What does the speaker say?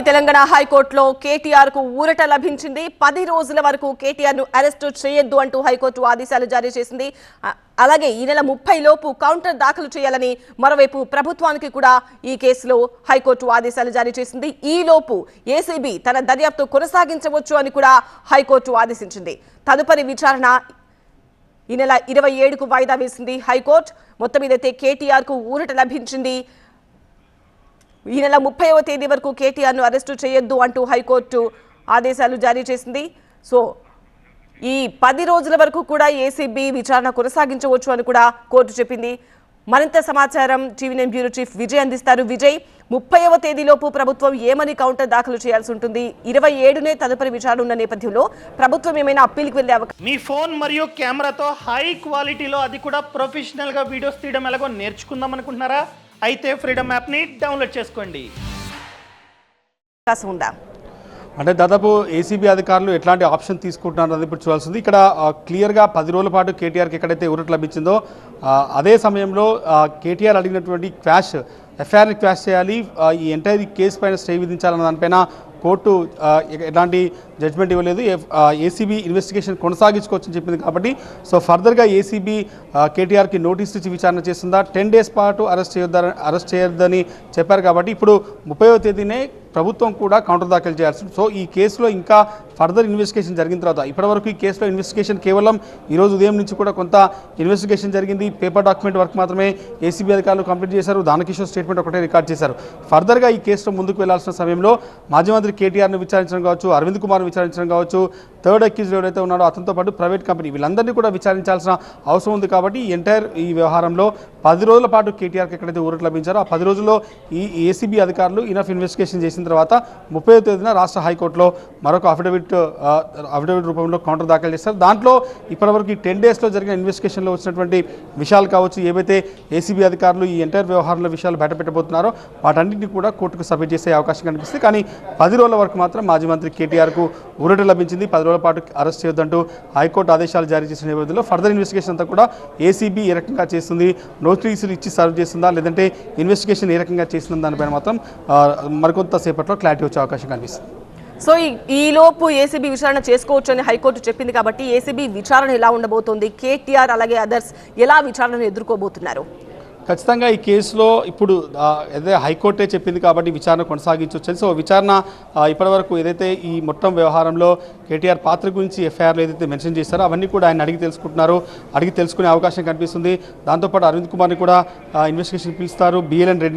AP Telangana హైకోర్టులో కేటీఆర్కు ఊరట లభించింది. పది రోజుల వరకు కేటీఆర్ను అరెస్టు చేయొద్దు అంటూ హైకోర్టు ఆదేశాలు జారీ చేసింది. అలాగే ఈ నెల ముప్పై లోపు కౌంటర్ దాఖలు చేయాలని మరోవైపు ప్రభుత్వానికి కూడా ఈ కేసులో హైకోర్టు ఆదేశాలు జారీ చేసింది. ఈ లోపు ఏసీబీ తన దర్యాప్తు కొనసాగించవచ్చు అని కూడా హైకోర్టు ఆదేశించింది. తదుపరి విచారణ ఈ నెల ఇరవై ఏడుకు వాయిదా వేసింది హైకోర్టు. మొత్తం మీదైతే కేటీఆర్కు ఊరట లభించింది. ఈ నెల ముప్పైవ తేదీ వరకు కేటీఆర్ను అరెస్టు చేయొద్దు అంటూ హైకోర్టు ఆదేశాలు జారీ చేసింది. సో ఈ పది రోజుల వరకు కూడా ఏసీబీ విచారణ కొనసాగించవచ్చు అని కూడా కోర్టు చెప్పింది. మరింత సమాచారం TV nine bureau chief Vijay అందిస్తారు. విజయ్ ముప్పైవ తేదీలోపు ప్రభుత్వం ఏమని కౌంటర్ దాఖలు చేయాల్సి ఉంటుంది? ఇరవై ఏడునే తదుపరి విచారణ ఉన్న నేపథ్యంలో ప్రభుత్వం ఏమైనా అప్పీల్కి వెళ్ళే అవకాశం మీ ఫోన్ మరియు కెమెరాతో హై క్వాలిటీలో అది కూడా ప్రొఫెషనల్గా వీడియోస్ తీయడం ఎలాగో నేర్చుకుందాం అనుకుంటున్నారా? అయితే ఫ్రీడమ్ యాప్ని డౌన్లోడ్ చేసుకోండి. ఉందా? అంటే దాదాపు ఏసీబీ అధికారులు ఎట్లాంటి ఆప్షన్ తీసుకుంటున్నారు అనేది ఇప్పుడు చూడాల్సింది. ఇక్కడ క్లియర్గా పది రోజుల పాటు కేటీఆర్కి ఎక్కడైతే ఊరట లభించిందో అదే సమయంలో కేటీఆర్ అడిగినటువంటి క్వాష్ ఎఫ్ఐఆర్ని క్వాష్ చేయాలి ఈ ఎంటైర్ కేసు పైన స్టే విధించాలన్న దానిపైన కోర్టు ఎలాంటి జడ్జ్మెంట్ ఇవ్వలేదు. ఏసీబీ ఇన్వెస్టిగేషన్ కొనసాగించుకోవచ్చని చెప్పింది కాబట్టి సో ఫర్దర్గా ఏసీబీ కేటీఆర్కి నోటీస్ ఇచ్చి విచారణ చేస్తుందా? టెన్ డేస్ పాటు అరెస్ట్ చేయొద్దని అరెస్ట్ చేయొద్దని చెప్పారు కాబట్టి ఇప్పుడు ముప్పైవ తేదీనే ప్రభుత్వం కూడా కౌంటర్ దాఖలు చేయాల్సి సో ఈ కేసులో ఇంకా ఫర్దర్ ఇన్వెస్టిగేషన్ జరిగిన తర్వాత ఇప్పటివరకు ఈ కేసులో ఇన్వెస్టిగేషన్ కేవలం ఈరోజు ఉదయం నుంచి కూడా కొంత ఇన్వెస్టిగేషన్ జరిగింది. పేపర్ డాక్యుమెంట్ వర్క్ మాత్రమే ఏసీబీ అధికారులు కంప్లీట్ చేశారు. దానకిషోర్ స్టేట్మెంట్ ఒకటే రికార్డ్ చేశారు. ఫర్దర్గా ఈ కేసులో ముందుకు వెళ్ళాల్సిన సమయంలో మాజీ మంత్రి కేటీఆర్ను విచారించడం కావచ్చు అరవింద్ కుమార్ను విచారించడం కావచ్చు థర్డ్ అక్యూజ్డ్ ఎవరైతే ఉన్నాడో అతనితో పాటు ప్రైవేట్ కంపెనీ వీళ్ళందరినీ కూడా విచారించాల్సిన అవసరం ఉంది కాబట్టి ఈ ఎంటైర్ ఈ వ్యవహారంలో పది రోజుల పాటు కేటీఆర్కి ఎక్కడైతే ఊరట లభించారో ఆ పది రోజుల్లో ఈ ఏసీబీ అధికారులు ఇనఫ్ ఇన్వెస్టిగేషన్ చేసిన తర్వాత ముప్పై తేదీన రాష్ట్ర హైకోర్టులో మరొక అఫిడవిట్ అఫిడవిట్ రూపంలో కౌంటర్ దాఖలు చేస్తారు దాంట్లో ఇప్పటివరకు ఈ టెన్ డేస్లో జరిగిన ఇన్వెస్టిగేషన్లో వచ్చినటువంటి విషయాలు కావచ్చు ఏవైతే ఏసీబీ అధికారులు ఈ ఎంటైర్ వ్యవహారంలో విషయాలు బయటపెట్టబోతున్నారో వాటన్నింటినీ కూడా కోర్టుకు సబ్మిట్ చేసే అవకాశం కనిపిస్తుంది. కానీ పది రోజుల వరకు మాత్రం మాజీ మంత్రి కేటీఆర్కు ఊరట లభించింది. పది రోజుల పాటు అరెస్ట్ చేయొద్దంటూ హైకోర్టు ఆదేశాలు జారీ చేసిన నేపథ్యంలో ఫర్దర్ ఇన్వెస్టిగేషన్ అంతా కూడా ఏసీబీ ఏ రకంగా చేస్తుంది నోటీసులు ఇచ్చి సర్వ్ చేస్తుందా లేదంటే ఇన్వెస్టిగేషన్ ఏ రకంగా చేస్తుందా దానిపైన మాత్రం మరికొంత సేపట్లో క్లారిటీ వచ్చే అవకాశం కనిపిస్తుంది. సో ఈ- లోపు ఏసీబీ విచారణ చేసుకోవచ్చు అని హైకోర్టు చెప్పింది కాబట్టి ఏసీబీ విచారణ ఎలా ఉండబోతోంది? కేటీఆర్ అలాగే అదర్స్ ఎలా విచారణను ఎదుర్కోబోతున్నారు? ఖచ్చితంగా ఈ కేసులో ఇప్పుడు ఏదైతే హైకోర్టే చెప్పింది కాబట్టి విచారణ కొనసాగించవచ్చు సో విచారణ ఇప్పటివరకు ఏదైతే ఈ మొత్తం వ్యవహారంలో కేటీఆర్ పాత్ర గురించి ఎఫ్ఐఆర్లో ఏదైతే మెన్షన్ చేశారో అవన్నీ కూడా ఆయన అడిగి తెలుసుకుంటున్నారు. అడిగి తెలుసుకునే అవకాశం కనిపిస్తుంది. దాంతోపాటు అరవింద్ కుమార్ని కూడా ఇన్వెస్టిగేషన్ పిలుస్తారు. బిఎల్ఎన్ రెడ్డి